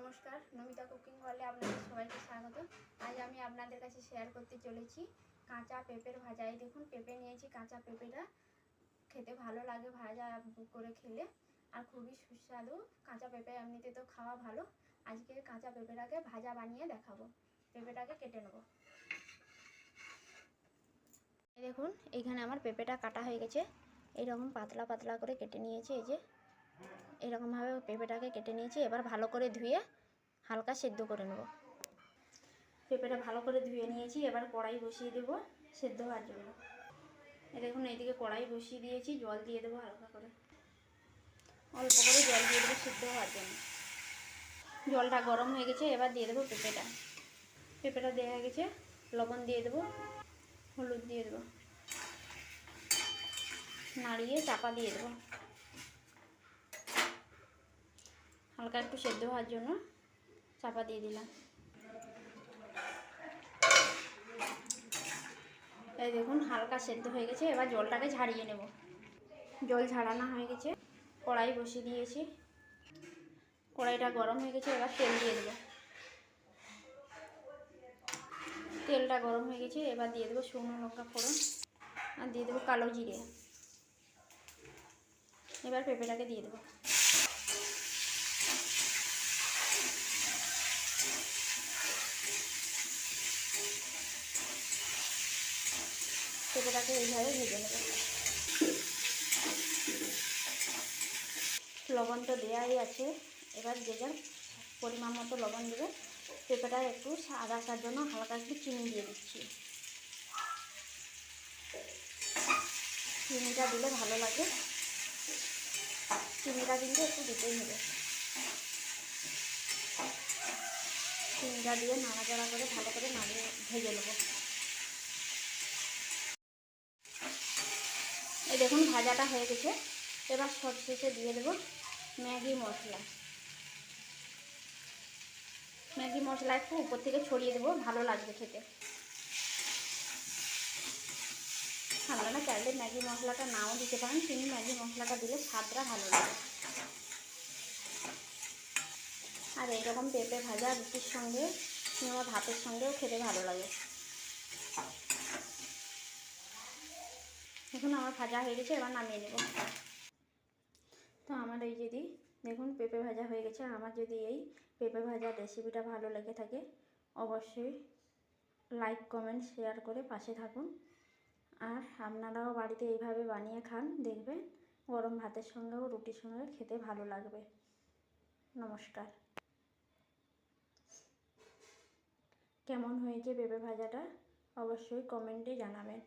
নমস্কার, নমিতা কুকিং ওয়ালে আপনাদের সবাইকে স্বাগত। আজ আমি আপনাদের কাছে শেয়ার করতে চলেছি কাঁচা পেঁপের ভাজা। এই দেখুন, পেঁপে নিয়েছি, কাঁচা পেঁপেটা খেতে ভালো লাগে ভাজা করে খেলে আর খুবই সুস্বাদু। কাঁচা পেঁপে এমনিতে তো খাওয়া ভালো। আজকে কাঁচা পেঁপেটাকে ভাজা বানিয়ে দেখাবো। পেঁপেটাকে কেটে নেব। দেখুন, এখানে আমার পেঁপেটা কাটা হয়ে গেছে। এইরকম পাতলা পাতলা করে কেটে নিয়েছি, এই যে। এরকমভাবে পেঁপেটাকে কেটে নিয়েছি, এবার ভালো করে ধুয়ে হালকা সেদ্ধ করে নেব। পেঁপেটা ভালো করে ধুয়ে নিয়েছি, এবার কড়াই বসিয়ে দেবো সেদ্ধ হওয়ার জন্য। দেখুন, এইদিকে কড়াই বসিয়ে দিয়েছি, জল দিয়ে দেবো হালকা করে। অল্প করে জল দিয়ে দেবো সেদ্ধ হওয়ার জন্য। জলটা গরম হয়ে গেছে, এবার দিয়ে দেবো পেঁপেটা। পেঁপেটা দেওয়া গেছে, লবণ দিয়ে দেবো, হলুদ দিয়ে দেবো। নাড়িয়ে চাপা দিয়ে দেবো। হালকা একটু সেদ্ধ হওয়ার জন্য চাপা দিয়ে দিলাম। এই দেখুন, হালকা সেদ্ধ হয়ে গেছে। এবার জলটাকে ঝাড়িয়ে নেব। জল ঝাড়ানো হয়ে গেছে। কড়াই বসিয়ে দিয়েছি। কড়াইটা গরম হয়ে গেছে, এবার তেল দিয়ে দেবো। তেলটা গরম হয়ে গেছে, এবার দিয়ে দেবো শুকনো লঙ্কা ফোড়ন আর দিয়ে দেবো কালো জিরে। এবার পেঁপেটাকে দিয়ে দেবো। পেঁপেটাকে এইভাবে ভেজে নেব। লবণ তো দেওয়াই আছে। এবার যে যার পরিমাণ মতো লবণ দেবে, পেঁপেটা একটু আদা জন্য হালকা একটু চিনি দিয়ে দিচ্ছি। চিনিটা দিলে ভালো লাগে। চিনিটা কিন্তু একটু দিতেই হবে। চিনিটা দিয়ে নাড়াচাড়া করে ভালো করে নাড়িয়ে ভেজে নেব। দেখুন, ভাজাটা হয়ে গেছে। এবার সব শেষে দিয়ে দেবো ম্যাগি মশলা। ম্যাগি মশলা একটু উপর থেকে ছড়িয়ে দেবো, ভালো লাগবে খেতে। আপনারা চাইলে ম্যাগি মশলাটা নাও দিতে পারেন কিন্তু ম্যাগি মশলাটা দিলে স্বাদটা ভালো লাগে। আর এইরকম পেঁপে ভাজা রুটির সঙ্গে কিংবা ভাতের সঙ্গেও খেতে ভালো লাগে। দেখুন, আমার ভাজা হয়ে গেছে, এবার নামিয়ে নেব। তো আমার এই যদি দেখুন, পেঁপে ভাজা হয়ে গেছে। আমার যদি এই পেঁপে ভাজার রেসিপিটা ভালো লেগে থাকে, অবশ্যই লাইক কমেন্ট শেয়ার করে পাশে থাকুন। আর আপনারাও বাড়িতে এইভাবে বানিয়ে খান, দেখবেন গরম ভাতের সঙ্গেও রুটির সঙ্গে খেতে ভালো লাগবে। নমস্কার। কেমন হয়েছে পেঁপে ভাজাটা? অবশ্যই কমেন্টে জানাবেন।